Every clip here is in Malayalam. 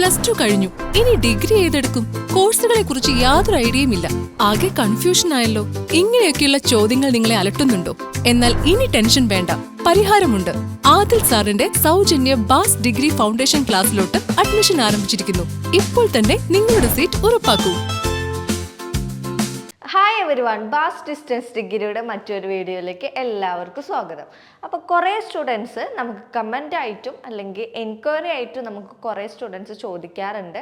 പ്ലസ് ടു കഴിഞ്ഞു. ഇനി ഡിഗ്രി ഏതെടുക്കും? കോഴ്സുകളെ കുറിച്ച് യാതൊരു ഐഡിയയും ഇല്ല. ആകെ കൺഫ്യൂഷൻ ആയല്ലോ. ഇങ്ങനെയൊക്കെയുള്ള ചോദ്യങ്ങൾ നിങ്ങളെ അലട്ടുന്നുണ്ടോ? എന്നാൽ ഇനി ടെൻഷൻ വേണ്ട. പരിഹാരമുണ്ട്. ആദിൽ സാറിന്റെ സൗജന്യ ബാസ് ഡിഗ്രി ഫൗണ്ടേഷൻ ക്ലാസ്സിലോട്ട് അഡ്മിഷൻ ആരംഭിച്ചിരിക്കുന്നു. ഇപ്പോൾ തന്നെ നിങ്ങളുടെ സീറ്റ് ഉറപ്പാക്കൂ. ഹായ് എവരി വൺ ബാസ് ഡിസ്റ്റൻസ് ഡിഗ്രിയുടെ മറ്റൊരു വീഡിയോയിലേക്ക് എല്ലാവർക്കും സ്വാഗതം. അപ്പോൾ കുറേ സ്റ്റുഡൻസ് നമുക്ക് കമന്റ് ആയിട്ടും അല്ലെങ്കിൽ എൻക്വയറി ആയിട്ടും നമുക്ക് കുറേ സ്റ്റുഡൻസ് ചോദിക്കാറുണ്ട്.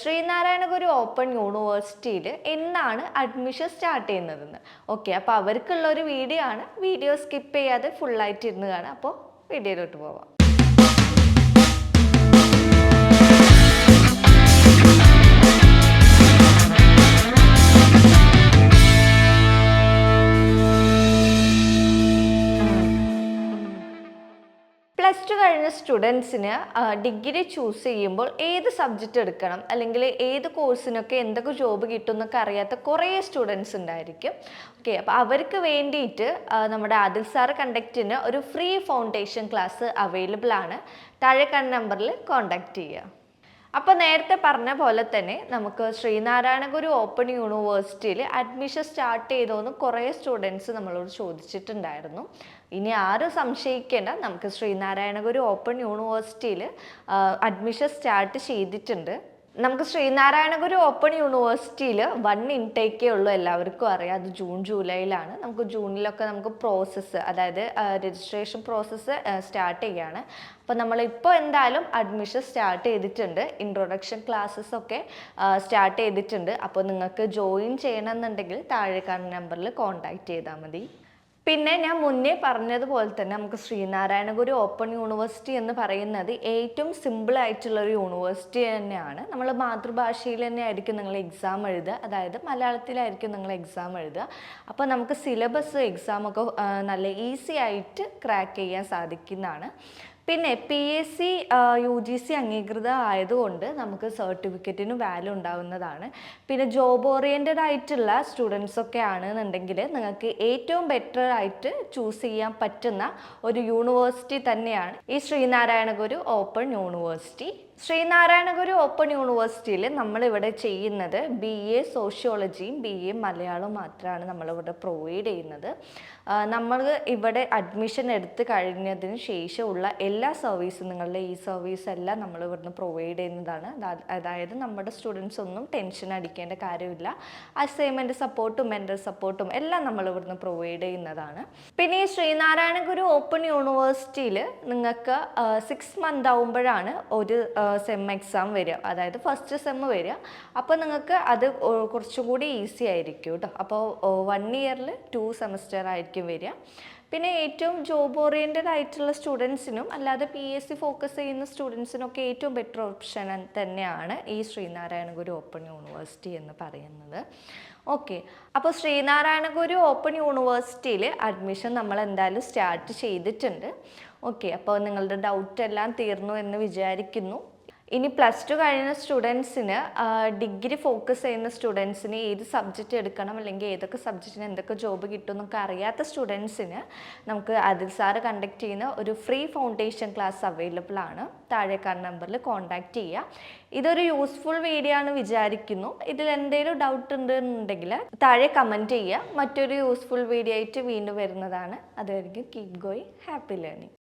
ശ്രീനാരായണ ഗുരു ഓപ്പൺ യൂണിവേഴ്സിറ്റിയിൽ എന്നാണ് അഡ്മിഷൻ സ്റ്റാർട്ട് ചെയ്യുന്നതെന്ന്. ഓക്കെ അപ്പോൾ അവർക്കുള്ള ഒരു വീഡിയോ ആണ്. വീഡിയോ സ്കിപ്പ് ചെയ്യാതെ ഫുള്ളായിട്ട് ഇരുന്ന് കാണാം. അപ്പോൾ വീഡിയോയിലോട്ട് പോവാം. പ്ലസ് ടു കഴിഞ്ഞ സ്റ്റുഡൻസിന് ഡിഗ്രി ചൂസ് ചെയ്യുമ്പോൾ ഏത് സബ്ജക്റ്റ് എടുക്കണം? അല്ലെങ്കിൽ ഏത് കോഴ്സിനൊക്കെ എന്തൊക്കെ ജോബ് കിട്ടും എന്നൊക്കെ അറിയാത്ത കുറേ സ്റ്റുഡൻസ് ഉണ്ടായിരിക്കും. ഓക്കെ അപ്പോൾ അവർക്ക് വേണ്ടിയിട്ട് നമ്മുടെ ആദിൽ സാർ കണ്ടക്റ്റിന് ഒരു ഫ്രീ ഫൗണ്ടേഷൻ ക്ലാസ് അവൈലബിൾ ആണ്. താഴെ കണ്ട നമ്പറിൽ കോൺടാക്റ്റ് ചെയ്യുക. അപ്പോൾ നേരത്തെ പറഞ്ഞ പോലെ തന്നെ നമുക്ക് ശ്രീനാരായണ ഗുരു ഓപ്പൺ യൂണിവേഴ്സിറ്റിയിൽ അഡ്മിഷൻ സ്റ്റാർട്ട് ചെയ്തോന്ന് കുറേ സ്റ്റുഡൻസ് നമ്മളോട് ചോദിച്ചിട്ടുണ്ടായിരുന്നു. ഇനി ആരും സംശയിക്കേണ്ട നമുക്ക് ശ്രീനാരായണ ഗുരു ഓപ്പൺ യൂണിവേഴ്സിറ്റിയിൽ അഡ്മിഷൻ സ്റ്റാർട്ട് ചെയ്തിട്ടുണ്ട്. നമുക്ക് ശ്രീനാരായണ ഗുരു ഓപ്പൺ യൂണിവേഴ്സിറ്റിയിൽ വൺ ഇൻടേക്കേ ഉള്ളൂ എല്ലാവർക്കും അറിയാം. അത് ജൂൺ ജൂലൈയിലാണ്. നമുക്ക് ജൂണിലൊക്കെ നമുക്ക് പ്രോസസ്സ് അതായത് രജിസ്ട്രേഷൻ പ്രോസസ്സ് സ്റ്റാർട്ട് ചെയ്യുകയാണ് അപ്പോൾ നമ്മളിപ്പോൾ എന്തായാലും അഡ്മിഷൻ സ്റ്റാർട്ട് ചെയ്തിട്ടുണ്ട്. ഇൻട്രൊഡക്ഷൻ ക്ലാസ്സസ് ഒക്കെ സ്റ്റാർട്ട് ചെയ്തിട്ടുണ്ട്. അപ്പോൾ നിങ്ങൾക്ക് ജോയിൻ ചെയ്യണമെന്നുണ്ടെങ്കിൽ താഴെ കാണുന്ന നമ്പറിൽ കോൺടാക്റ്റ് ചെയ്താൽ മതി. പിന്നെ ഞാൻ മുന്നേ പറഞ്ഞതുപോലെ തന്നെ നമുക്ക് ശ്രീനാരായണ ഗുരു ഓപ്പൺ യൂണിവേഴ്സിറ്റി എന്ന് പറയുന്നത് ഏറ്റവും സിമ്പിൾ ആയിട്ടുള്ള ഒരു യൂണിവേഴ്സിറ്റി തന്നെയാണ്. നമ്മൾ മാതൃഭാഷയിൽ തന്നെ ആയിരിക്കും നിങ്ങൾ എക്സാം എഴുതുക. അതായത് മലയാളത്തിലായിരിക്കും നിങ്ങൾ എക്സാം എഴുതുക. അപ്പോൾ നമുക്ക് സിലബസ് എക്സാമൊക്കെ നല്ല ഈസി ആയിട്ട് ക്രാക്ക് ചെയ്യാൻ സാധിക്കുന്നതാണ്. പിന്നെ P S C U G C അംഗീകൃത ആയതുകൊണ്ട് നമുക്ക് സർട്ടിഫിക്കറ്റിന് വാല്യൂ ഉണ്ടാവുന്നതാണ്. പിന്നെ ജോബ് ഓറിയന്റഡ് ആയിട്ടുള്ള സ്റ്റുഡൻസ് ഒക്കെ ആണെന്നുണ്ടെങ്കിൽ നിങ്ങൾക്ക് ഏറ്റവും ബെറ്റർ ആയിട്ട് ചൂസ് ചെയ്യാൻ പറ്റുന്ന ഒരു യൂണിവേഴ്സിറ്റി തന്നെയാണ്. ഈ Sreenarayana Guru open university Sreenarayana Guru open യൂണിവേഴ്സിറ്റിയിൽ നമ്മളിവിടെ ചെയ്യുന്നത് ബി എ സോഷ്യോളജിയും ബി എ മലയാളവും മാത്രമാണ് നമ്മളിവിടെ പ്രൊവൈഡ് ചെയ്യുന്നത്. നമ്മൾ ഇവിടെ അഡ്മിഷൻ എടുത്ത് കഴിഞ്ഞതിന് ശേഷമുള്ള എല്ലാ സർവീസും നിങ്ങളുടെ ഈ സർവീസ് എല്ലാം നമ്മൾ ഇവിടുന്ന് പ്രൊവൈഡ് ചെയ്യുന്നതാണ്. അതായത് നമ്മുടെ സ്റ്റുഡൻസ് ഒന്നും ടെൻഷൻ അടിക്കേണ്ട കാര്യമില്ല. അസൈൻമെന്റ് സപ്പോർട്ടും മെന്റൽ സപ്പോർട്ടും എല്ലാം നമ്മൾ ഇവിടുന്ന് പ്രൊവൈഡ് ചെയ്യുന്നതാണ്. പിന്നെ ഈ ശ്രീനാരായണ ഗുരു ഓപ്പൺ യൂണിവേഴ്സിറ്റിയിൽ നിങ്ങൾക്ക് സിക്സ് മന്ത് ആവുമ്പോഴാണ് ഒരു സെം എക്സാം വരിക. അതായത് ഫസ്റ്റ് സെം വരിക. അപ്പോൾ നിങ്ങൾക്ക് അത് കുറച്ചും കൂടി ഈസി ആയിരിക്കും കേട്ടോ അപ്പോൾ വൺ ഇയറിൽ ടു സെമസ്റ്റർ ആയിരിക്കും വരിക. പിന്നെ ഏറ്റവും ജോബ് ഓറിയന്റഡ് ആയിട്ടുള്ള സ്റ്റുഡൻസിനും അല്ലാതെ പി എസ് സി ഫോക്കസ് ചെയ്യുന്ന സ്റ്റുഡൻസിനൊക്കെ ഏറ്റവും ബെറ്റർ ഓപ്ഷൻ തന്നെയാണ് ഈ ശ്രീനാരായണ ഗുരു ഓപ്പൺ യൂണിവേഴ്സിറ്റി എന്ന് പറയുന്നത്. ഓക്കെ അപ്പോൾ ശ്രീനാരായണ ഗുരു ഓപ്പൺ യൂണിവേഴ്സിറ്റിയിൽ അഡ്മിഷൻ നമ്മൾ എന്തായാലും സ്റ്റാർട്ട് ചെയ്തിട്ടുണ്ട്. ഓക്കെ അപ്പോൾ നിങ്ങളുടെ ഡൗട്ട് എല്ലാം തീർന്നു എന്ന് വിചാരിക്കുന്നു. ഇനി പ്ലസ് ടു കഴിയുന്ന സ്റ്റുഡൻസിന് ഡിഗ്രി ഫോക്കസ് ചെയ്യുന്ന സ്റ്റുഡൻസിന് ഏത് സബ്ജക്റ്റ് എടുക്കണം? അല്ലെങ്കിൽ ഏതൊക്കെ സബ്ജക്റ്റിന് എന്തൊക്കെ ജോബ് കിട്ടും എന്നൊക്കെ അറിയാത്ത സ്റ്റുഡൻസിന് നമുക്ക് അതിൽ സാറ് കണ്ടക്ട് ചെയ്യുന്ന ഒരു ഫ്രീ ഫൗണ്ടേഷൻ ക്ലാസ് അവൈലബിൾ ആണ്. താഴേക്കാർ നമ്പറിൽ കോൺടാക്റ്റ് ചെയ്യുക. ഇതൊരു യൂസ്ഫുൾ വീഡിയോ ആണ് വിചാരിക്കുന്നു. ഇതിൽ എന്തെങ്കിലും ഡൗട്ട് ഉണ്ടെന്നുണ്ടെങ്കിൽ താഴെ കമന്റ് ചെയ്യുക. മറ്റൊരു യൂസ്ഫുൾ വീഡിയോ ആയിട്ട് വീണ്ടും വരുന്നതാണ്. അതുവരെയും കീപ് ഗോയിങ് ഹാപ്പി ലേണിംഗ്